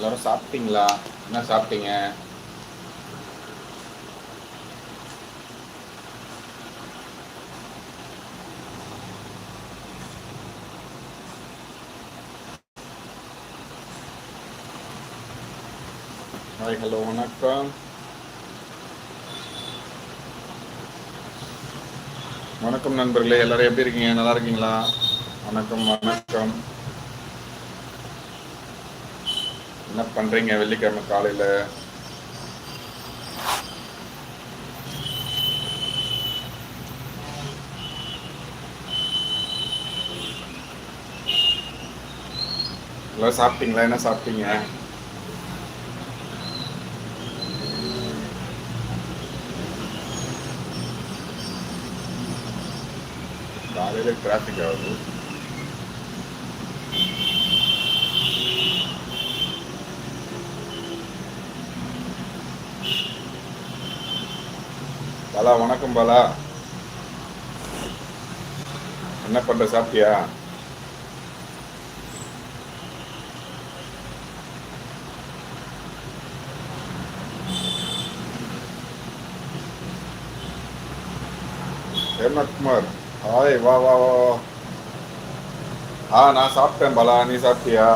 எல்லாரும் சாப்பிட்டீங்களா? என்ன சாப்பிட்டீங்க? ஹாய் ஹலோ வணக்கம். வணக்கம் நண்பர்களே எல்லாரும் எப்படி இருக்கீங்க? நல்லா இருக்கீங்களா? வணக்கம் வணக்கம். என்ன பண்றீங்க வெள்ளிக்கிழமை காலையில? எல்லாம் சாப்பிட்டீங்களா? என்ன சாப்பிட்டீங்க? காலையில் டிராஃபிக் ஆகுது. பாலா வணக்கம் பாலா. என்ன பண்ற சாப்பிட்டியா? ஹேமகுமார் ஹாய் வா வா வா வா. ஆ நான் சாப்பிட்டேன் பாலா நீ சாப்பிட்டியா?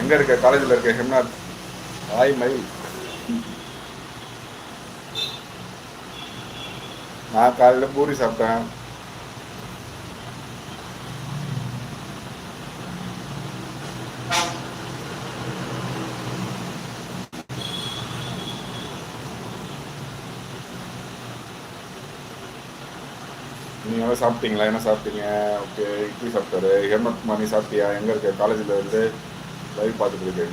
எங்க இருக்க? காலேஜில் இருக்க ஹெம்நாத். ஹாய் மை நான் காலையில் பூரி சாப்பிட்டேன் நீங்கள் சாப்பிட்டீங்களா என்ன சாப்பிட்டீங்க ஓகே இட்லி சாப்பிட்டாரு ஹேமந்த் குமார் சாப்பிட்டியா எங்க இருக்க காலேஜில் இருந்து லைவ் பார்த்துட்டு இருக்க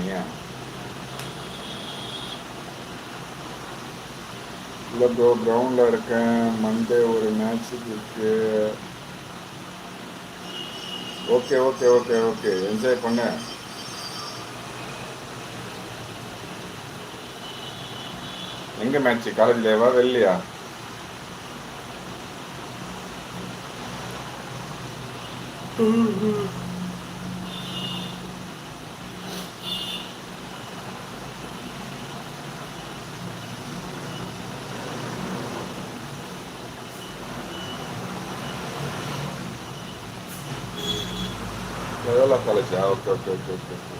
இல்லை ப்ரோ கிரவுண்டில் இருக்கேன். மண்டே ஒரு மேட்ச் இருக்கு. Okay okay okay okay enjoy பண்ணு. எங்க மேட்ச் காலேஜ்லேவா வெளிலையா? லயோலா காலேஜா okay okay okay okay okay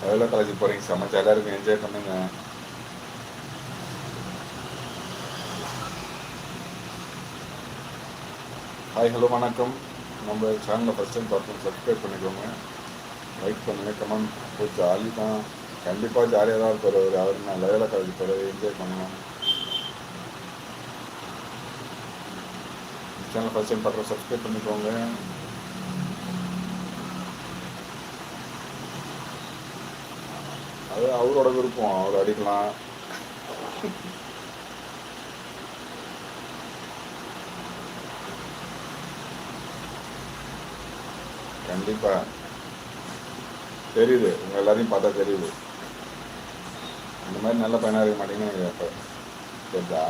Loyola college போகிறீங்க செம்ம ஜாலியாக இருக்கும் என்ஜாய் பண்ணுங்க ஹாய் ஹலோ வணக்கம் நம்ம சேனலை ஃபஸ்ட் டைம் பார்த்து சப்ஸ்கிரைப் பண்ணிக்கோங்க லைக் பண்ணுங்கள் கமெண்ட் போய் ஜாலி தான் கண்டிப்பாக ஜாலியாக தான் இருப்பார் அவர் அவர் நான் லயோலா காலேஜ் போகிறது என்ஜாய் பண்ணுவேன் சேனல் ஃபஸ்ட் டைம் பார்க்குற சப்ஸ்கிரைப் பண்ணிக்கோங்க அது அவரோட விருப்பம் அவர் அடிக்கலாம் கண்டிப்பா தெரியுது உங்க எல்லாரையும் பார்த்தா தெரியுது இந்த மாதிரி நல்ல பையனா இருக்க மாட்டீங்கன்னு எனக்கு தெரியுதா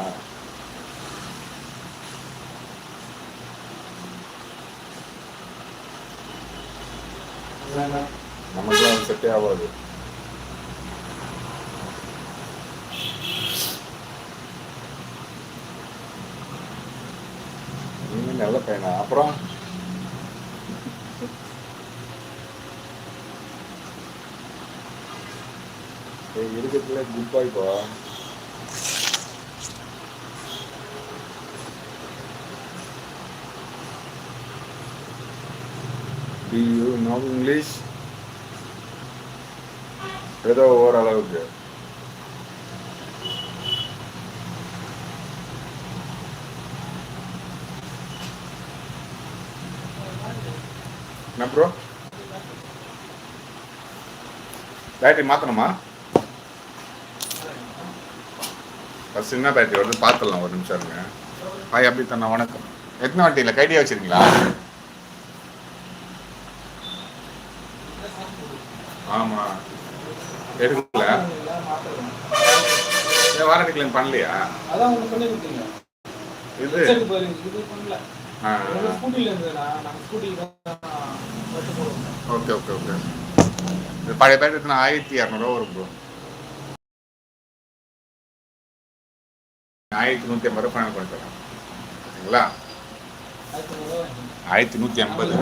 நமக்குலாம் அது செட்டே ஆகாது நீங்க நல்ல பையனா அப்புறம் ஏய், இருக்கிறதுல குட் பாய் பா நவ் இங்கிலீஷ் ஏதோ ஓரளவுக்கு என்ன ப்ரோ பேட்டரி மாற்றணுமா ஃபஸ்ட் என்ன பேட்டரி வருது பார்த்துடலாம் ஒரு நிமிஷம் இருங்க. ஹாய் அப்படி தானே வணக்கம். எத்தனை வண்டியில் கைடியா வச்சிருக்கீங்களா? கிளைம் பண்ணலையா? அதான் உங்களுக்கு பண்ணி கொடுத்தீங்க இது பண்ணல. இருந்ததுண்ணா ஓகே ஓகே ஓகே. இது பழைய பேர் எத்தனை? ஆயிரத்தி இரநூறுவா வரும் ப்ரோ ஆயிரத்தி நூற்றி ஐம்பது ரூபா ஃபைனல் பண்ணி தரேன் சரிங்களா? ஆயிரத்தி நூற்றி ஐம்பது.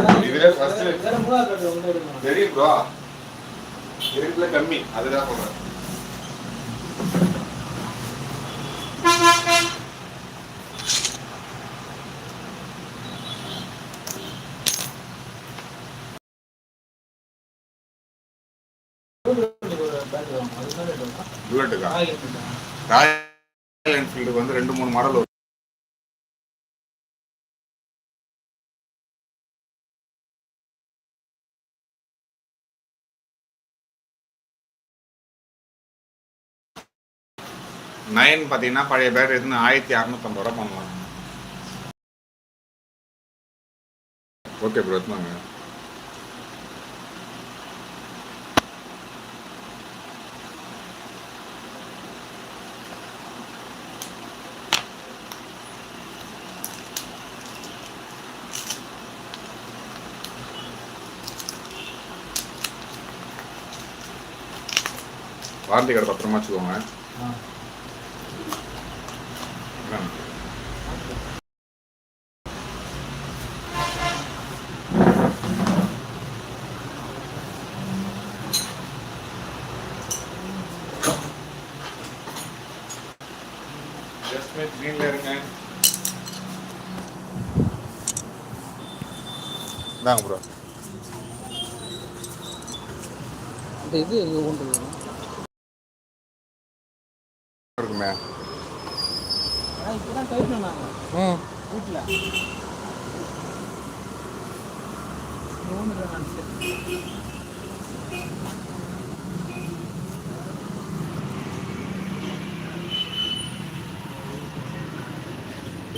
தெரியும் ப்ரோ இருக்குல கம்மி. அதுதான் சொல்கிறேன் ஒரு பேக் வாங்கணும் அது தான் ஐநூறு. ராயல் என்ஃபீல்டுக்கு வந்து ரெண்டு மூணு மாடல் வரும். நயன் பார்த்தீங்கன்னா பழைய பேர் எதுன்னு ஆயிரத்தி அறநூத்தம்பது ரூபா பண்ணலாம் ஓகே ப்ரோ எத்துனாங்க வாரண்டி கார்டு பத்திரமா வச்சுக்கோங்க ஆ. என்ன? Just wait, green ல இருங்க இந்தாங்க ப்ரோ இந்த இது எங்கே கொண்டு வரணும் இருக்குமே ம்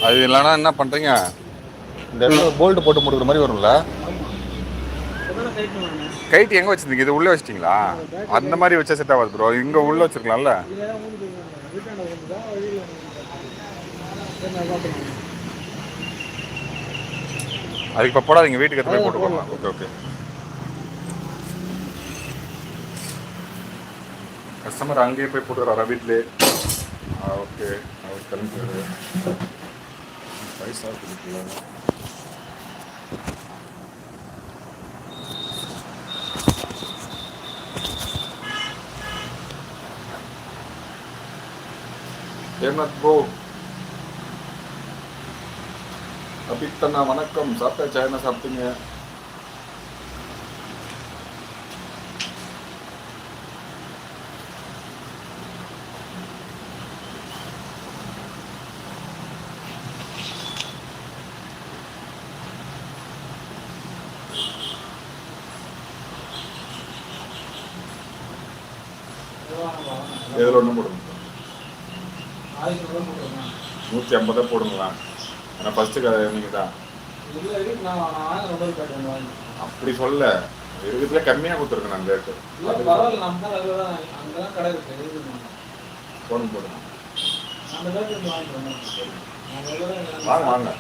அது இல்லைன்னா என்ன பண்ணுறீங்க இந்த இடத்துல போல்ட் போட்டு முடுக்கிற மாதிரி வரும்ல? கைட்டு எங்கே வச்சிருந்தீங்க? இது உள்ளே வச்சிட்டிங்களா? அந்த மாதிரி வச்சா செட் ஆகாது ப்ரோ இங்கே உள்ளே வச்சிருக்கலாம்ல? வழியில் அதுக்கு இப்போ போடாதீங்க வீட்டுக்கு எடுத்து போய் போட்டு போடலாம். Okay okay. கஸ்டமர் அங்கேயே போய் போட்டுக்கிறாரா வீட்டிலே ஓகே. அவர் கிளம்பிடுறாரு பைசா கொடுக்கல. ஹேமத் ப்ரோ அபித்தண்ணா வணக்கம் சாப்பிட்டாச்சா என்ன சாப்பிட்டீங்க எதில் ஒன்றும் போடுங்க நூற்றி ஐம்பதா போடுங்களா? ஏன்னா ஃபஸ்ட்டு நீங்கள் தான் அப்படி சொல்ல இருக்கிறதுல கம்மியாக கொடுத்துருக்கேன் நான் ரேட்டு தான் தான் தான் போடுங்க போடுங்க. அந்த தான் வாங்க வாங்க.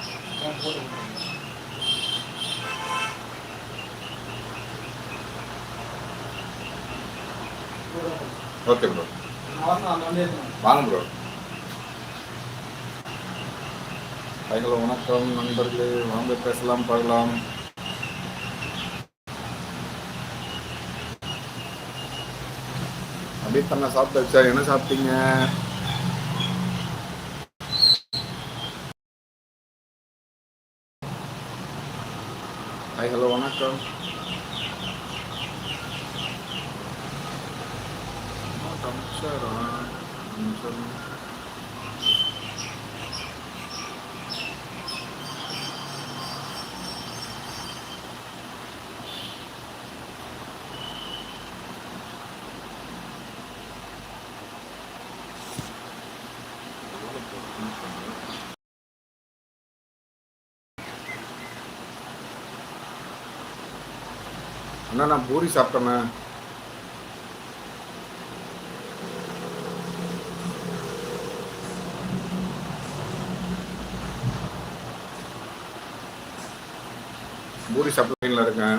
ஓகே ப்ரோ அந்த வாங்க ப்ரோ ஹலோ வணக்கம் நண்பர்களே வாங்க பேசலாம் பார்க்கலாம். அப்படியே பண்ண சாப்பிட்டாச்சா? என்ன சாப்பிட்டீங்க? ஹாய் ஹலோ வணக்கம் சம்சாரா நிமிஷம் அண்ணா நான் பூரி சாப்பிட்டேண்ணே பூரி சப்ளைனில் இருக்கேன்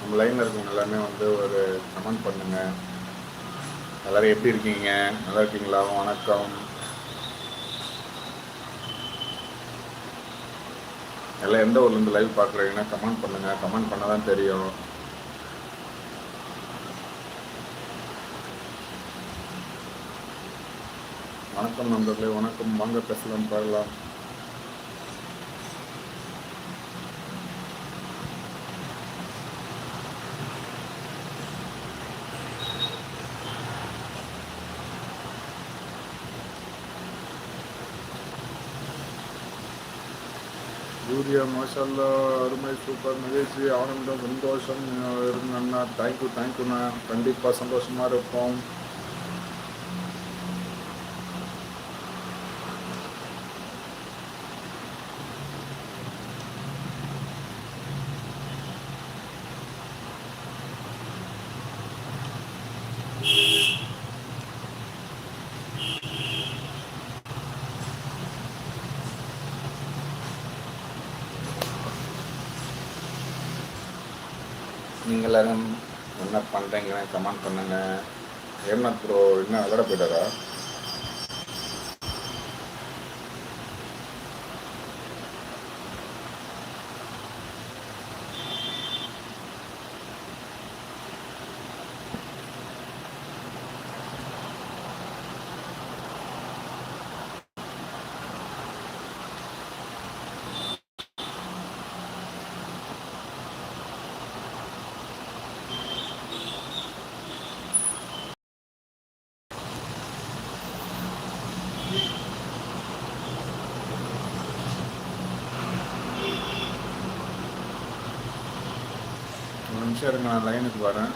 நம்ம லைனில் இருக்கவங்க எல்லாமே வந்து ஒரு கமெண்ட் பண்ணுங்கள் எல்லோரும் எப்படி இருக்கீங்க? நல்லா இருக்கீங்களா? வணக்கம். எல்லாம் எந்த ஊர்லேருந்து லைவ் பார்க்குறீங்கன்னா கமெண்ட் பண்ணுங்கள் கமெண்ட் பண்ண தான் தெரியும். வணக்கம் நண்பர்களே வணக்கம். வாங்க பேசலாம் பாடலாம். சூர்யா மாஷல்லா அருமை சூப்பர் மகிழ்ச்சி ஆனந்தம் சந்தோஷம். இருந்தா தேங்க்யூ தேங்க்யூண்ணா கண்டிப்பாக சந்தோஷமாக இருப்போம் நீங்கள் எல்லாரும் என்ன பண்ணுறீங்கன்னு கமெண்ட் பண்ணுங்கள் என்ன ப்ரோ என்ன விளையாட போயிட்டாரா ஒரு நிமிஷம் இருங்க நான் லைனுக்கு வரேன்.